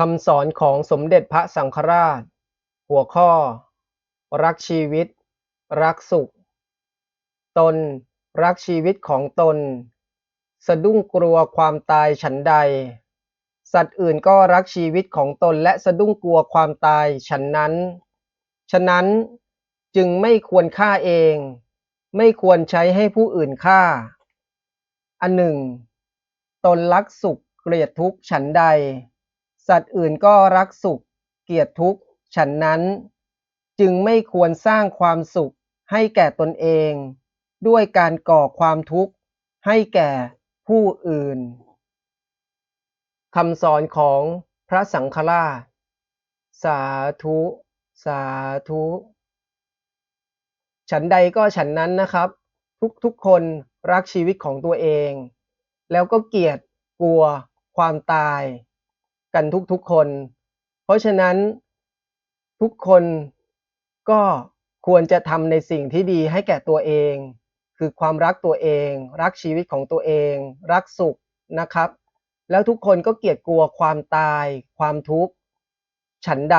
คำสอนของสมเด็จพระสังฆราช หัวข้อ รักชีวิต รักสุข ตน รักชีวิตของตน สะดุ้งกลัวความตายฉันใด สัตว์อื่นก็รักชีวิตของตนและสะดุ้งกลัวความตายฉันนั้น ฉะนั้นจึงไม่ควรฆ่าเอง ไม่ควรใช้ให้ผู้อื่นฆ่า อันหนึ่ง ตนรักสุขเกลียดทุกข์ฉันใด สัตว์อื่นก็รักสุข เกียดทุกข์ ฉันนั้น จึงไม่ควรสร้างความสุขให้แก่ตนเอง ด้วยการก่อความทุกข์ให้แก่ผู้อื่นคำสอนของพระสังฆราช สาธุ สาธุ ฉันใดก็ฉันนั้นนะครับ ทุกๆคนรักชีวิตของตัวเอง แล้วก็เกลียดกลัวความตาย กันทุกๆคน เพราะฉะนั้นทุกคนก็ควรจะทำในสิ่งที่ดีให้แก่ตัวเอง คือความรักตัวเอง รักชีวิตของตัวเอง รักสุขนะครับ แล้วทุกคนก็เกลียดกลัวความตาย ความทุกข์ฉันใด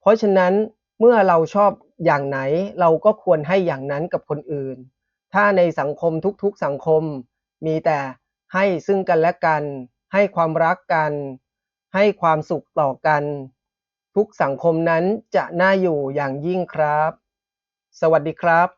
เพราะฉะนั้นเมื่อเราชอบอย่างไหนเราก็ควรให้อย่างนั้นกับคนอื่น ถ้าในสังคมทุกๆสังคมมีแต่ให้ซึ่งกันและกัน ให้ความรักกัน ให้ความสุขต่อกัน ทุกสังคมนั้นจะน่าอยู่อย่างยิ่งครับ สวัสดีครับ